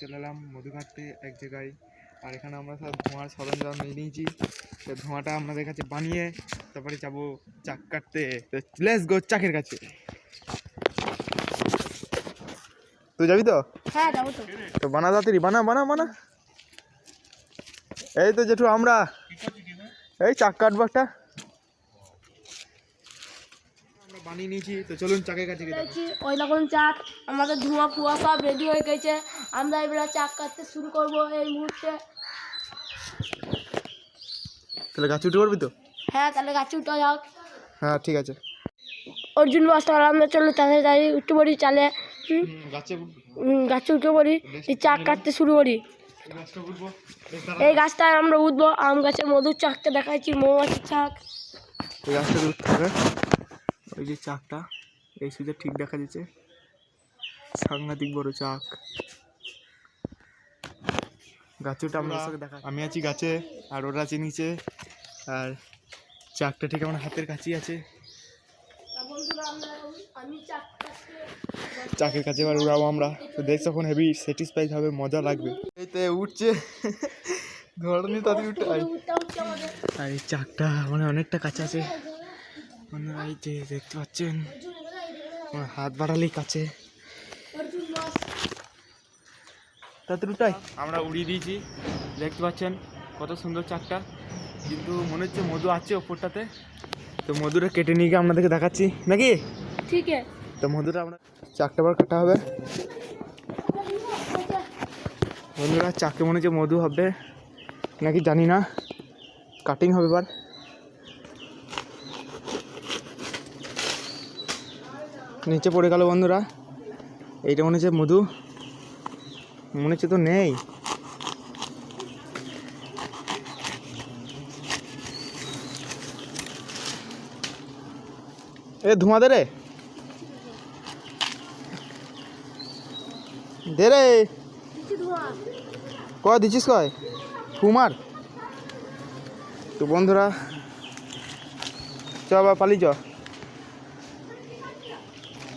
চলে এলাম মধু কাটতে এক জায়গায়। আর এখানে আমরা সব ধোঁয়ার সরঞ্জাম নিয়ে নিয়েছি। তো ধোঁয়াটা আমাদের কাছে বানিয়ে তারপরে যাব চাক কাটতে। তো লেস গো চাকের কাছে। তুই যাবি তো? হ্যাঁ যাব তো। তো বানা তাড়াতাড়ি বানা বানা বানা। এই তো জেঠু আমরা। এই চাক কাটবো একটা। আমরা বানিয়ে নিয়েছি তো চলুন চাকের কাছে ওই রকম চাক আমাদের ধোঁয়া ফুয়া সব রেডি হয়ে গেছে। আমরা এবার চাক কাটতে শুরু করব এই মুহূর্তে। তাহলে গাছ উঠে পড়বি তো? হ্যাঁ তাহলে গাছে উঠে যাক। হ্যাঁ ঠিক আছে। অর্জুন মাস্টার আমরা চলো তাড়াতাড়ি উঠতে পড়ি চালে হুম, গাছে উঠে পড়ি এই চাক কাটতে শুরু করি। এই গাছটায় আমরা উঠবো আম গাছের মধুর চাকটা দেখাচ্ছি মৌমাছির চাক। এই গাছটা উঠতে হবে। ওই যে চাকটা এই সুযোগ ঠিক দেখা যাচ্ছে। সাংঘাতিক বড় চাক। গাছটা আমরা দেখা আমি আছি গাছে আর ওরা আছে নিচে আর চাকটা ঠিক আমার হাতের কাছেই আছে। চাকের কাছে এবার উড়াবো আমরা। তো দেখছ এখন হেভি স্যাটিসফাইড হবে মজা লাগবে। এই তো উঠছে ধরনি তাদের উঠে। আর। এই চাকটা মানে অনেকটা কাছে আছে। বন্ধুরা এই যে দেখতে পাচ্ছেন হাত বাড়ালেই কাছে অর্জুন মাস তাড়াতাড়ি উঠাই আমরা উড়িয়ে দিয়েছি। দেখতে পাচ্ছেন কত সুন্দর চাকটা। কিন্তু মনে হচ্ছে মধু আছে ওপরটাতে। তো মধুটা কেটে নিয়ে গিয়ে আপনাদেরকে দেখাচ্ছি। নাকি? ঠিক আছে। তো মধুটা আমরা চাকটা আবার কাটা হবে। বন্ধুরা চাকে মনে হচ্ছে মধু হবে। নাকি জানি না। কাটিং হবে এবার। নিচে পড়ে গেল বন্ধুরা। এইটা মনে হচ্ছে মধু। মনে হচ্ছে তো নেই। এ ধোঁয়া দে রে। দে রে। কয়, দিচ্ছিস কয়? ফুমার তো বন্ধুরা, চ বা পালি চ।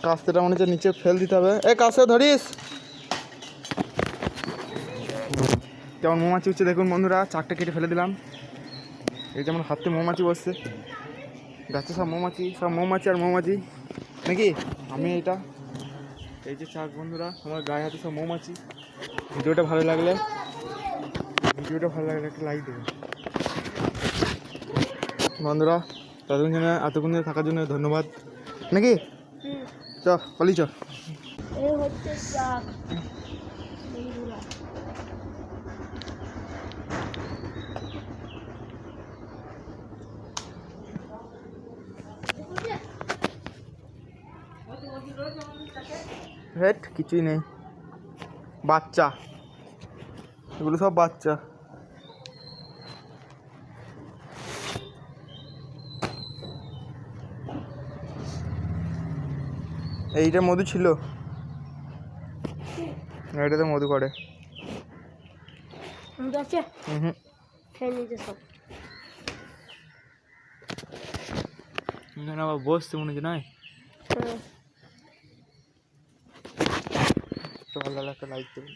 কাস্তেটা মনে হচ্ছে নিচে ফেল দিতে হবে। এ, কাস্তে ধরিস। যেমন মৌমাছি হচ্ছে দেখুন বন্ধুরা চাকটা কেটে ফেলে দিলাম। এই যেমন হাতে মৌমাছি বসছে। গাছে সব মৌমাছি সব মৌমাছি আর মৌমাছি। নাকি? আমি এটা এই যে চাক বন্ধুরা আমার গায়ে হাতে সব মৌমাছি। ভিডিওটা ভালো লাগলে ভিডিওটা ভালো লাগলে একটা লাইক দেবেন। বন্ধুরা ততক্ষণ জন্য এতক্ষণ থাকার জন্য ধন্যবাদ। নাকি? চ পালি চ। হচ্ছে হেট কিছুই নেই। বাচ্চা। এগুলো সব বাচ্চা। এইটা মধু ছিল। এটাতে মধু করে। বসতে মনে হচ্ছে নয় হ্যাঁ তো ভালো লাগলে একটা লাইক দেবেন